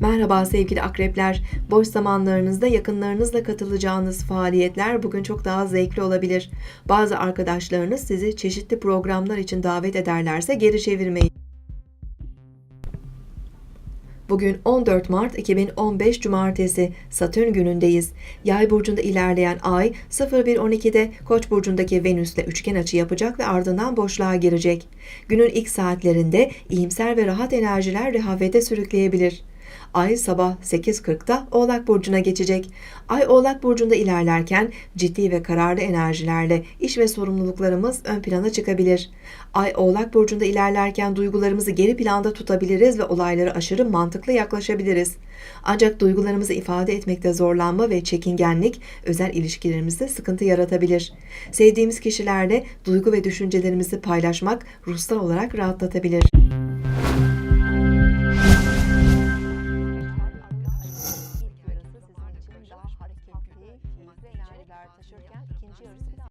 Merhaba sevgili akrepler. Boş zamanlarınızda yakınlarınızla katılacağınız faaliyetler bugün çok daha zevkli olabilir. Bazı arkadaşlarınız sizi çeşitli programlar için davet ederlerse geri çevirmeyin. Bugün 14 Mart 2015 Cumartesi Satürn günündeyiz. Yay burcunda ilerleyen ay 01.12'de Koç burcundaki Venüs'le üçgen açı yapacak ve ardından boşluğa girecek. Günün ilk saatlerinde iyimser ve rahat enerjiler rehavete sürükleyebilir. Ay sabah 8.40'da Oğlak Burcu'na geçecek. Ay Oğlak Burcu'nda ilerlerken ciddi ve kararlı enerjilerle iş ve sorumluluklarımız ön plana çıkabilir. Ay Oğlak Burcu'nda ilerlerken duygularımızı geri planda tutabiliriz ve olaylara aşırı mantıklı yaklaşabiliriz. Ancak duygularımızı ifade etmekte zorlanma ve çekingenlik özel ilişkilerimizde sıkıntı yaratabilir. Sevdiğimiz kişilerle duygu ve düşüncelerimizi paylaşmak ruhsal olarak rahatlatabilir. Keyifli enerjiler taşırken ikinci yarısı biraz